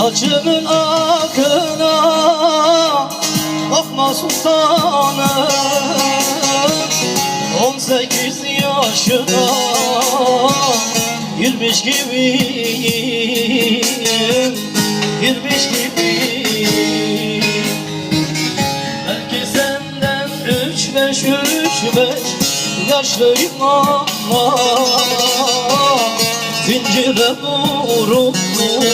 Başımın akına Bakma sultanım. On sekiz yaşına Girmiş gibiyim Girmiş gibiyim. Belki senden üç beş üç beş Yaşlıyım ama Zincire vurulmuş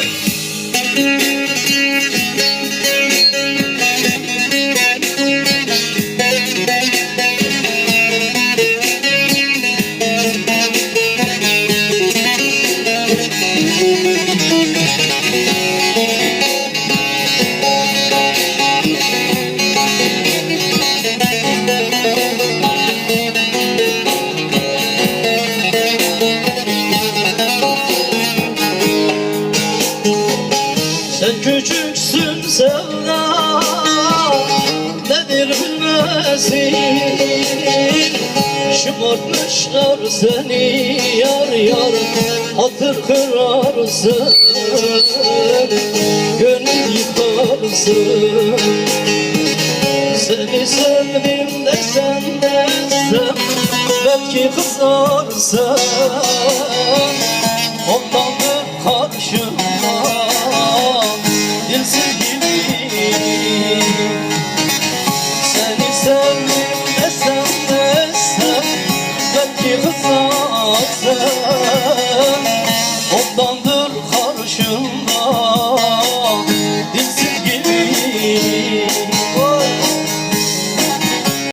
Sen küçüksün sevda Nedir bilmesin Şımartmışlar seni yar yar. Hatır kırarsın Gönül yıkarsın. Seni sevdim desem desem Belki kızarsın